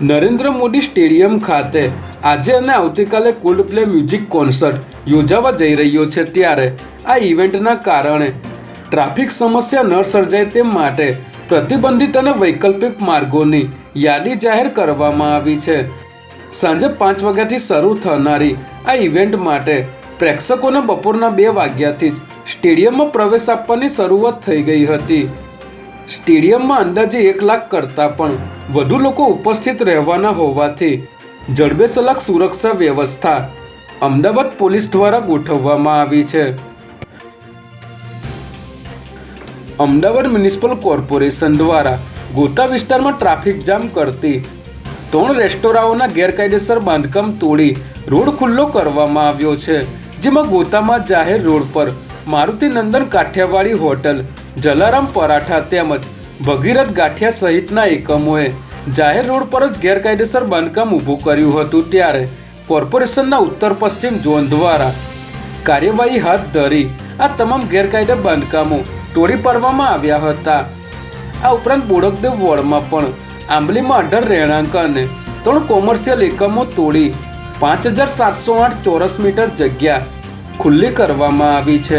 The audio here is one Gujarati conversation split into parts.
નરેન્દ્ર મોદી સ્ટેડિયમ ખાતે આજે અને આવતીકાલે કોલ્ડ પ્લે મ્યુઝિક કોન્સર્ટ યોજાવા જઈ રહ્યો છે ત્યારે આ ઇવેન્ટના કારણે ટ્રાફિક સમસ્યા ન સર્જાય તે માટે પ્રતિબંધિત અને વૈકલ્પિક માર્ગોની યાદી જાહેર કરવામાં આવી છે. સાંજે પાંચ વાગ્યાથી શરૂ થનારી આ ઇવેન્ટ માટે પ્રેક્ષકોને બપોરના બે વાગ્યાથી જ સ્ટેડિયમમાં પ્રવેશ આપવાની શરૂઆત થઈ ગઈ હતી. સ્ટેડિયમમાં અંદાજે એક લાખ કરતાં પણ વધુ લોકો ઉપસ્થિત રહેવાના હોવાથી જડબેસલાક સુરક્ષા વ્યવસ્થા અમદાવાદ પોલીસ દ્વારા ગોઠવવામાં આવી છે. અમદાવાદ મ્યુનિસિપલ કોર્પોરેશન દ્વારા ગોતા વિસ્તારમાં ટ્રાફિક જામ કરતી ત્રણ રેસ્ટોરાંઓના ગેરકાયદેસર બાંધકામ તોડી રોડ ખુલ્લો કરવામાં આવ્યો છે, જેમાં ગોતામાં જાહેર રોડ પર મારુતિ નંદન કાઠિયાવાડી હોટલ, જલારામ પરાઠા તેમજ ભગીરથ ગાંઠિયા સહિતના એકમોએ જાહેર રોડ પર જ ગેરકાયદેસર બાંધકામ ઊભું કર્યું હતું ત્યારે કોર્પોરેશનના ઉત્તર પશ્ચિમ ઝોન દ્વારા કાર્યવાહી હાથ ધરી આ તમામ ગેરકાયદે બાંધકામો તોડી પાડવામાં આવ્યા હતા. આ ઉપરાંત બોડકદેવ વોર્ડમાં પણ આંબલીમાં અઢાર રહેણાંક અને ત્રણ કોમર્શિયલ એકમો તોડી પાંચ હજાર સાતસો આઠ ચોરસ મીટર જગ્યા ખુલ્લી કરવામાં આવી છે.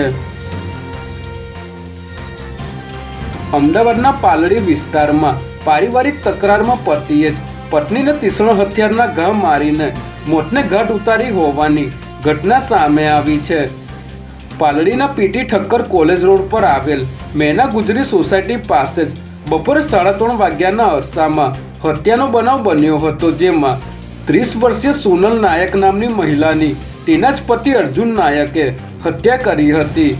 અમદાવાદના પાલડી વિસ્તારમાં પારિવારિક તકરારમાં પતિએ જ પત્નીને તીક્ષ્ણ હથિયારના ઘા મારીને મોતને ઘાટ ઉતારી હોવાની ઘટના સામે આવી છે. પાલડીના પીટી ઠક્કર કોલેજ રોડ પર આવેલ મેના ગુજરી સોસાયટી પાસે જ બપોરે સાડા ત્રણ વાગ્યાના અરસામાં હત્યાનો બનાવ બન્યો હતો, જેમાં ત્રીસ વર્ષીય સોનલ નાયક નામની મહિલાની તેના જ પતિ અર્જુન નાયકે હત્યા કરી હતી.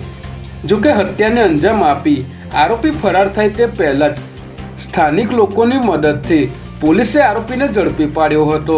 જોકે હત્યાને અંજામ આપી આરોપી ફરાર થાય તે પહેલાં જ સ્થાનિક લોકોની મદદથી પોલીસે આરોપીને ઝડપી પાડ્યો હતો.